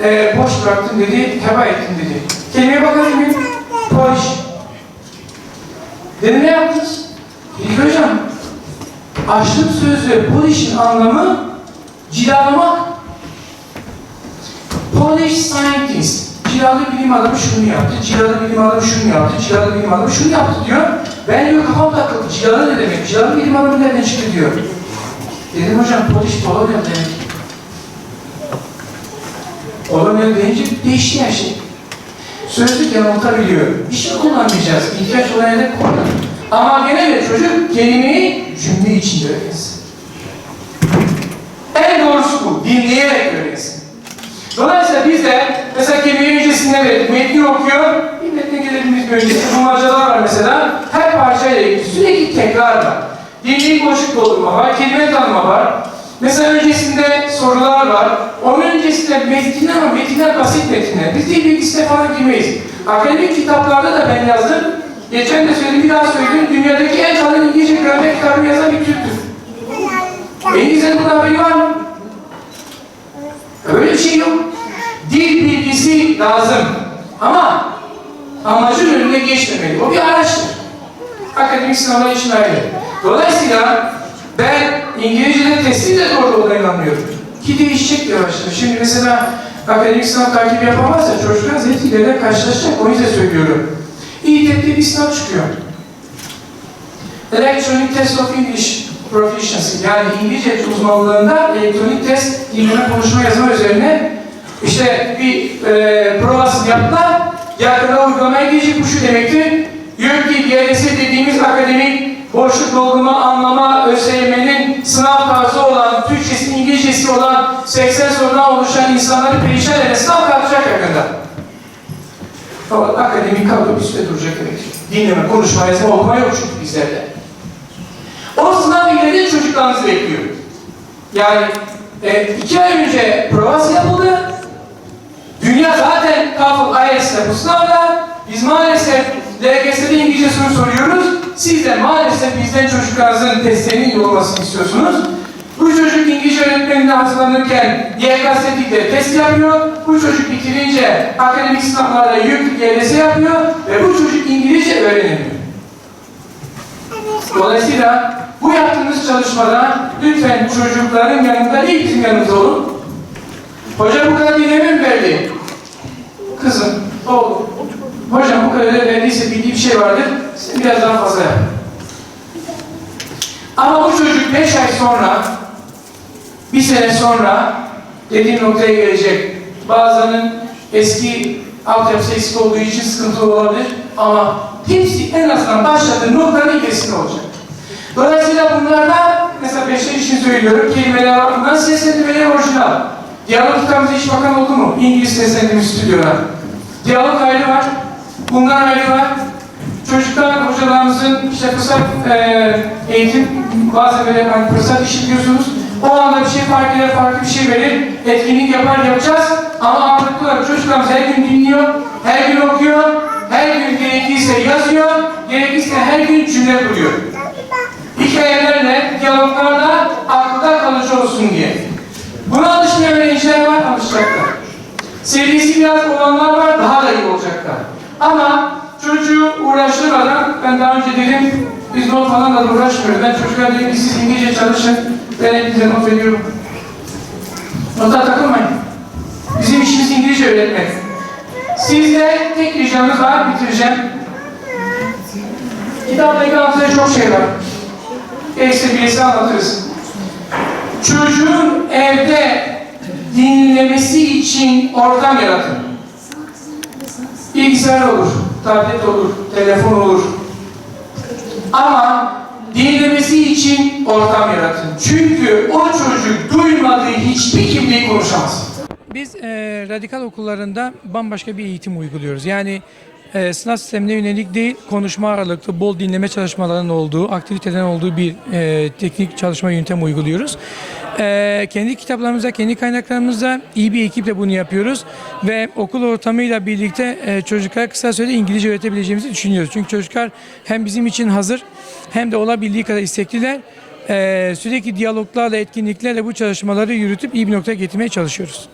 e, boş bıraktın dedi, heba ettin dedi. Kelimeye bakalım bir. Polish. Dedim ne yaptınız? Dedik hocam, açlık sözü polish'in anlamı cilalamak. Polish scientist. Cilalı bilim adamı şunu yaptı, cilalı bilim adamı şunu yaptı, cilalı bilim adamı şunu yaptı diyor. Ben diyor kafam takıldı, cilalı ne demek, cilalı bilim adamı nereden çıktı diyor. Dedim hocam Polish Polonya demek. Polonya deyince değişti her şey. Sözlük yanıltabiliyor. İşte kullanmayacağız. İhtiyaç olan yerde kullan. Ama gene de çocuk kelimeyi cümle içinde öğrensin. En doğrusu bu. Dinleyerek öğrensin. Dolayısıyla biz de mesela kelimeyi öncesinde verdik. Metni okuyor. Bir metne gelebiliriz bir öncesi. Bulmacalar var mesela. Her parçayla ilgili sürekli tekrar var. Dinleyip boşluk doldurma var. Kelime tanıma var. Mesela öncesinde. Öncesinde metinler ama metinler basit metinler. Biz dil bilgisine falan girmeyiz. Akademik kitaplarda da ben yazdım. Geçen de söyledim, bir daha söyleyeyim. Dünyadaki en kalın İngilizce gramer kitabını yazan bir Türktür. İngilizcenin bunun haberi var mı? Öyle bir şey yok. Dil bilgisi lazım. Ama amacın önüne geçmemeli. O bir araçtır. Akademik sınavlar için ayrı. Dolayısıyla ben İngilizce'de testin de doğru olduğuna inanmıyorum. Ki değişecek yavaşça. Şimdi mesela akademik sınav takibi yapamazsa çocuklar zevkiyle karşılaşacak. O yüzden söylüyorum. İyi bir sınav çıkıyor. Electronic Test of English Proficiency yani İngilizce uzmanlığında elektronik test dinleme, konuşma, yazma üzerine işte bir e, provasını yaptılar. Yakında uygulamaya girecek bu şu demektir. YÖKDİ, YDS dediğimiz akademik boşluk doldurma, anlama, ÖSYM'nin sınav tarzı olan, Türkçesi, İngilizcesi olan 80 sorudan oluşan insanları perişan eden sınav kalkacak yakında. Fakat akademik kadro süre duracak demektir. Dinleme, konuşma, yazma, okuma yok çünkü bizlerde. O sınav ileride çocuklarınızı bekliyor. Yani e, iki ay önce provası yapıldı. Dünya zaten TOEFL, IELTS'te bu sınavda. Biz maalesef LGS'de İngilizce soru soruyoruz. Siz de maalesef bizden çocuklarınızın testlerinin iyi olmasını istiyorsunuz. Bu çocuk İngilizce öğretmenine hazırlanırken YKS'de test yapıyor. Bu çocuk bitirince akademik sınavlarda yük YDS yapıyor ve bu çocuk İngilizce öğrenemiyor. Dolayısıyla bu yaptığınız çalışmada lütfen çocukların yanında değil bizim yanımızda olun. Hocam bu kadar dinleme mi verdi? Kızım, oğlum. Hocam bu kadar verdiyse bildiği bir şey vardır. Sen biraz daha fazla. Ama bu çocuk beş ay sonra, bir sene sonra dediğim noktaya gelecek. Bazılarının eski altyapısı eksik olduğu için sıkıntı olabilir. Ama hepsi en azından başladığı noktanın ilerisinde olacak. Dolayısıyla bunlarda mesela beşler için söylüyorum kelimeler var. Bunların seslendirmeleri orijinal. Diyalog kitabımıza hiç bakan oldu mu? İngiliz seslendirme stüdyolar. Diyalog ayrı var. Bundan ayrı var. Çocuklar hocalarımızın işte fırsat e, eğitim bazen böyle hani fırsat işitiyorsunuz. O anda bir şey fark eder, farklı bir şey verir. Etkinlik yapar, yapacağız. Ama anlattılar. Çocuklarımız her gün dinliyor, her gün okuyor, her gün gerekirse yazıyor, gerekirse her gün cümle kuruyor. Hikayelerle, diyaloglarla akılda kalıcı olsun diye. Buna alışmayan öğrenciler var, alışacaklar. Sevgisi biraz olanlar var, daha da iyi olacaklar. Ama çocuğu uğraştırmadan, ben daha önce dedim, biz not falan da uğraşmıyoruz. Ben çocuklar dedim ki siz İngilizce çalışın, ben hepinize not veriyorum. Nota takılmayın. Bizim işimiz İngilizce öğretmek. Sizde tek ricamız var, bitireceğim. Kitapla ilgili anlatacak çok şey var. Gerekse birisi anlatırız. Çocuğun evde dinlemesi için ortam yaratın. Bilgisayar olur, tablet olur, telefon olur. Ama dinlemesi için ortam yaratın. Çünkü o çocuk duymadığı hiçbir kimliği konuşamaz. Biz e, radikal okullarında bambaşka bir eğitim uyguluyoruz. Yani e, sınav sistemine yönelik değil, konuşma ağırlıklı, bol dinleme çalışmalarının olduğu, aktivitelerin olduğu bir e, teknik çalışma yöntemi uyguluyoruz. E, kendi kitaplarımızda, kendi kaynaklarımızda iyi bir ekiple bunu yapıyoruz. Ve okul ortamıyla birlikte e, çocuklara kısa sürede İngilizce öğretebileceğimizi düşünüyoruz. Çünkü çocuklar hem bizim için hazır hem de olabildiği kadar istekliler. E, sürekli diyaloglarla, etkinliklerle bu çalışmaları yürütüp iyi bir noktaya getirmeye çalışıyoruz.